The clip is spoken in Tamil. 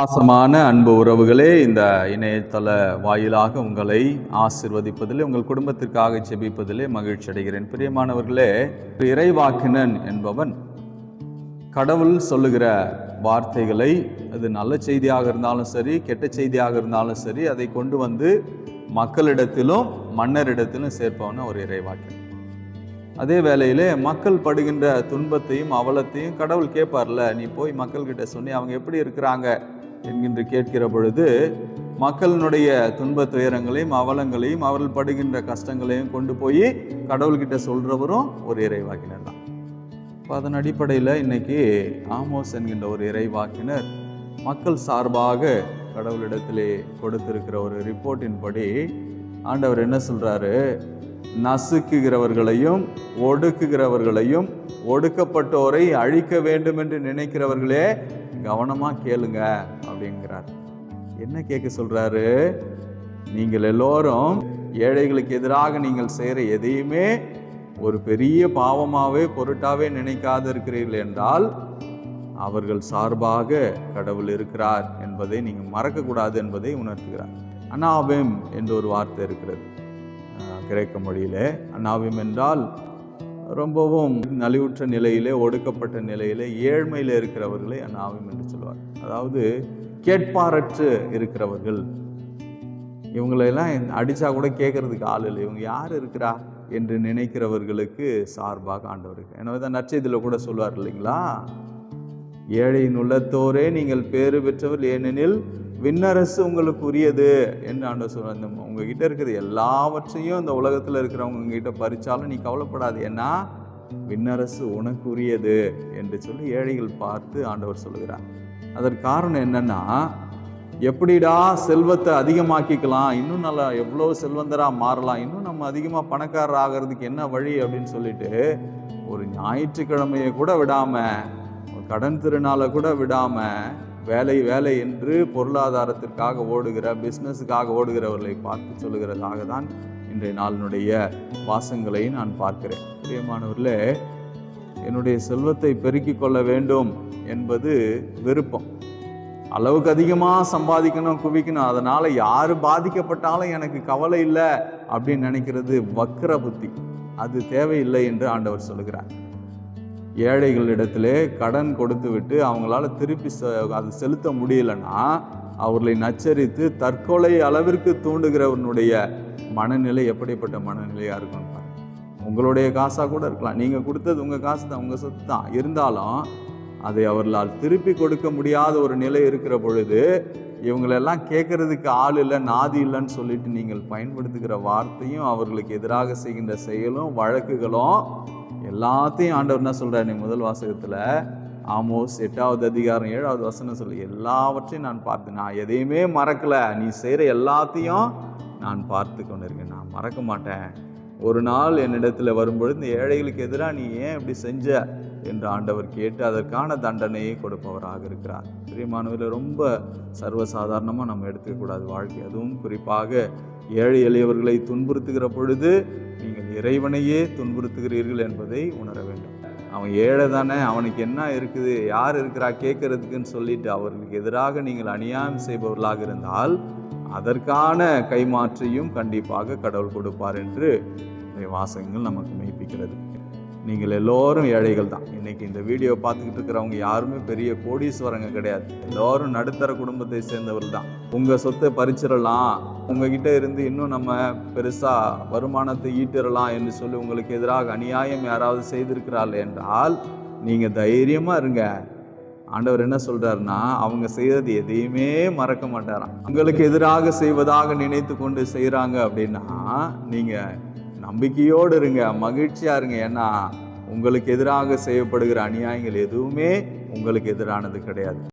பாசமான அன்பு உறவுகளே இந்த இணையதள வாயிலாக உங்களை ஆசிர்வதிப்பதிலே உங்கள் குடும்பத்திற்காக செபிப்பதிலே மகிழ்ச்சி அடைகிறேன். பிரியமானவர்களே இறைவாக்கினன் என்பவன் கடவுள் சொல்லுகிற வார்த்தைகளை அது நல்ல செய்தியாக இருந்தாலும் சரி கெட்ட செய்தியாக இருந்தாலும் சரி அதை கொண்டு வந்து மக்களிடத்திலும் மன்னரிடத்திலும் சேர்ப்பவன் ஒரு இறைவாக்கினன். அதே வேளையிலே மக்கள் படுகின்ற துன்பத்தையும் அவலத்தையும் கடவுள் கேட்பார்ல நீ போய் மக்கள்கிட்ட சொன்னி அவங்க எப்படி இருக்கிறாங்க? என்கின்ற கேட்கிற பொழுது மக்களினுடைய துன்ப துயரங்களையும் அவலங்களையும் அவர்கள் படுகின்ற கஷ்டங்களையும் கொண்டு போய் கடவுள்கிட்ட சொல்றவரும் ஒரு இறைவாக்கினர் தான். இப்போ அதன் அடிப்படையில் இன்னைக்கு ஆமோஸ் என்கின்ற ஒரு இறைவாக்கினர் மக்கள் சார்பாக கடவுளிடத்திலே கொடுத்திருக்கிற ஒரு ரிப்போர்ட்டின் படி ஆண்டவர் என்ன சொல்றாரு? நசுக்குகிறவர்களையும் ஒடுக்குகிறவர்களையும் ஒடுக்கப்பட்டோரை அழிக்க வேண்டும் என்று நினைக்கிறவர்களே கவனமாக கேளுங்க. அப்படிங்கிறார். என்ன கேட்க சொல்றாரு? நீங்கள் எல்லோரும் ஏழைகளுக்கு எதிராக நீங்கள் செய்கிற எதையுமே ஒரு பெரிய பாவமாகவே பொருட்டாவே நினைக்காது இருக்கிறீர்கள் என்றால் அவர்கள் சார்பாக கடவுள் இருக்கிறார் என்பதை நீங்கள் மறக்கக்கூடாது என்பதை உணர்த்துகிறார். அனாபிம் என்ற ஒரு வார்த்தை இருக்கிறது. கிரேக்க மொழியிலே அனாபிம் என்றால் ரொம்பவும் நலிவுற்ற நிலையிலே ஒடுக்கப்பட்ட நிலையிலே ஏழ்மையில் இருக்கிறவர்களை அனாபெம் என்று சொல்வார். அதாவது கேட்பாரற்று இருக்கிறவர்கள். இவங்களெல்லாம் அடிச்சா கூட கேட்கறதுக்கு ஆள் இல்லை. இவங்க யார் இருக்கிறா என்று நினைக்கிறவர்களுக்கு சார்பாக ஆண்டவர் எனவே தான் நற்செய்தியில் கூட சொல்வார் இல்லைங்களா? ஏழையின் உள்ளத்தோரே நீங்கள் பேறு பெற்றவர் ஏனெனில் விண்ணரசு உங்களுக்கு உரியது என்று ஆண்டவர் சொல்வார். இந்த உங்ககிட்ட இருக்கிறது எல்லாவற்றையும் இந்த உலகத்தில் இருக்கிறவங்க உங்ககிட்ட பறிச்சாலும் நீ கவலைப்படாது. ஏன்னா விண்ணரசு உனக்கு உரியது என்று சொல்லி ஏழைகள் பார்த்து ஆண்டவர் சொல்லுகிறார் அதற்கு காரணம் என்னன்னா எப்படிடா செல்வத்தை அதிகமாக்கிக்கலாம் இன்னும் நல்லா எவ்வளோ செல்வந்தராக மாறலாம் இன்னும் நம்ம அதிகமாக பணக்காரர் ஆகிறதுக்கு என்ன வழி அப்படின்னு சொல்லிட்டு ஒரு ஞாயிற்றுக்கிழமையை கூட விடாமல் ஒரு கடன் திருநாளை கூட விடாமல் வேலை வேலை என்று பொருளாதாரத்திற்காக ஓடுகிற பிஸ்னஸுக்காக ஓடுகிறவர்களை பார்த்து சொல்லுகிறதாக தான் இன்றைய நாளினுடைய வாசங்களை நான் பார்க்கிறேன். பிரியமானவர்களே என்னுடைய செல்வத்தை பெருக்கிக் கொள்ள வேண்டும். என்பது விருப்பம். அளவுக்கு அதிகமாக சம்பாதிக்கணும் குவிக்கணும் அதனால் யார் பாதிக்கப்பட்டாலும் எனக்கு கவலை இல்லை அப்படின்னு நினைக்கிறது வக்ர புத்தி. அது தேவையில்லை என்று ஆண்டவர் சொல்லுகிறார். ஏழைகளிடத்திலே கடன் கொடுத்து விட்டு அவங்களால திருப்பி செ- அது செலுத்த முடியலன்னா அவர்களை நச்சரித்து தற்கொலை அளவிற்கு தூண்டுகிறவனுடைய மனநிலை எப்படிப்பட்ட மனநிலையாக இருக்கும் உங்களுடைய காசாக கூட இருக்கலாம். நீங்கள் கொடுத்தது உங்கள் காசு தான் உங்கள் சொத்து தான். இருந்தாலும் அதை அவர்களால் திருப்பி கொடுக்க முடியாத ஒரு நிலை இருக்கிற பொழுது இவங்களெல்லாம் கேட்கறதுக்கு ஆள் இல்லை நாதி இல்லைன்னு சொல்லிட்டு நீங்கள் பயன்படுத்துகிற வார்த்தையும் அவர்களுக்கு எதிராக செய்கின்ற செயலும் வழக்குகளும் எல்லாத்தையும் ஆண்டவர் என்ன சொல்கிறார் நீ முதல் வாசகத்தில் ஆமோஸ் எட்டாவது அதிகாரம் ஏழாவது வசனம் சொல்லி எல்லாவற்றையும் நான் பார்த்து நான் எதையுமே மறக்கலை. நீ செய்கிற எல்லாத்தையும் நான் பார்த்து கொண்டிருக்கேன். நான் மறக்க மாட்டேன். ஒரு நாள் என்னிடத்தில் வரும்பொழுது இந்த ஏழைகளுக்கு எதிராக நீ ஏன் இப்படி செஞ்ச? என்று ஆண்டவர் கேட்டு அதற்கான தண்டனையை கொடுப்பவராக இருக்கிறார். பிரியமானவர்களை ரொம்ப சர்வசாதாரணமாக நம்ம எடுத்துக்கக்கூடாது வாழ்க்கை. அதுவும் குறிப்பாக ஏழை எளியவர்களை துன்புறுத்துகிற பொழுது நீங்கள் இறைவனையே துன்புறுத்துகிறீர்கள் என்பதை உணர வேண்டும். அவன் ஏழை தானே அவனுக்கு என்ன இருக்குது யார் இருக்கிறா கேட்கறதுக்குன்னு சொல்லிட்டு அவர்களுக்கு எதிராக நீங்கள் அநியாயம் செய்பவர்களாக இருந்தால் அதற்கான கைமாற்றையும் கண்டிப்பாக கடவுள் கொடுப்பார் என்று இந்த வாசகங்கள் நமக்கு மெய்ப்பிக்கிறது. நீங்கள் எல்லோரும் ஏழைகள் தான். இன்னைக்கு இந்த வீடியோ பார்த்துக்கிட்டு இருக்கிறவங்க யாருமே பெரிய கோடீஸ்வரங்க கிடையாது. எல்லோரும் நடுத்தர குடும்பத்தை சேர்ந்தவர்கள் தான். உங்கள் சொத்தை பறிச்சிடலாம். உங்ககிட்ட இருந்து இன்னும் நம்ம பெருசாக வருமானத்தை ஈட்டிடலாம் என்று சொல்லி உங்களுக்கு எதிராக அநியாயம் யாராவது செய்திருக்கிறார்கள் என்றால் நீங்கள் தைரியமாக இருங்க. ஆண்டவர் என்ன சொல்றாருன்னா அவங்க செய்யறது எதையுமே மறக்க மாட்டாராம். உங்களுக்கு எதிராக செய்வதாக நினைத்து கொண்டு செய்கிறாங்க அப்படின்னா நீங்கள் நம்பிக்கையோடு இருங்க மகிழ்ச்சியாக இருங்க. ஏன்னா உங்களுக்கு எதிராக செய்யப்படுகிற அநியாயங்கள் எதுவுமே உங்களுக்கு எதிரானது கிடையாது.